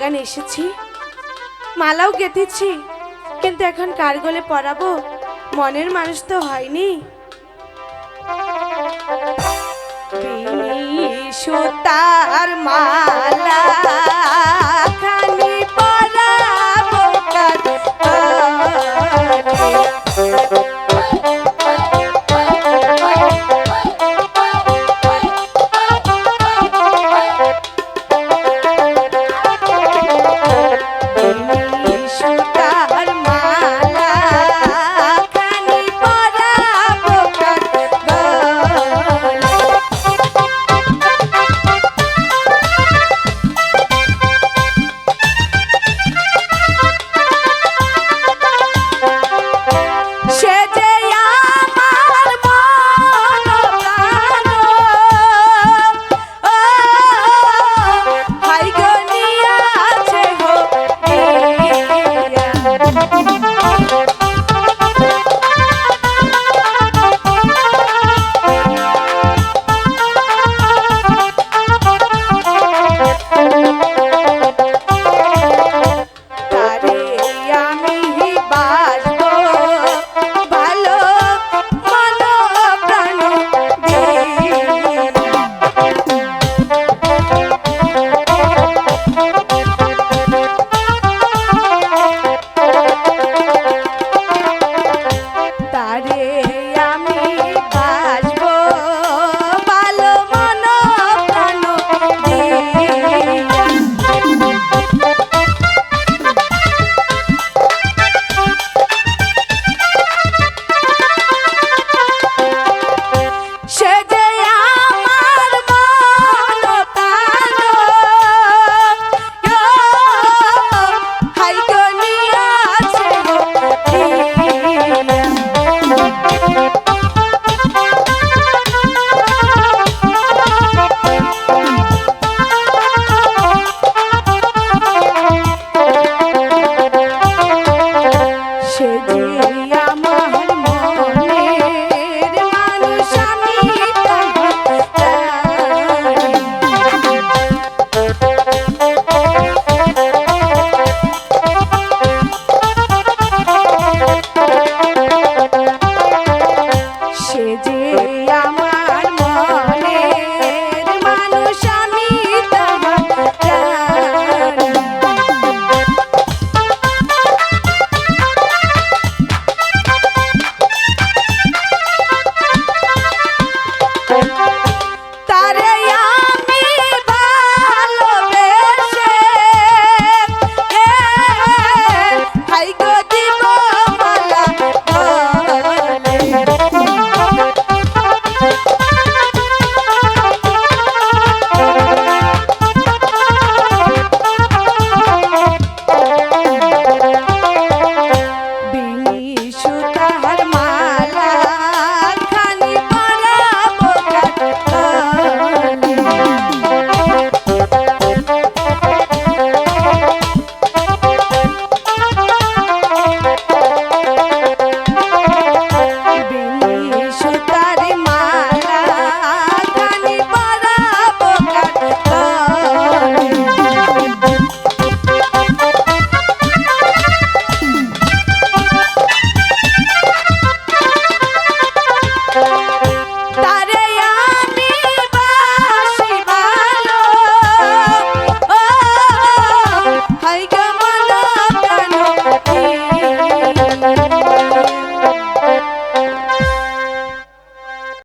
বাগানে এসেছি। মালাও গেঁথেছি, কিন্তু এখন কার গলে পরাবো, মনের মানুষ তো হয়নি। সুতার মালা। Thank you.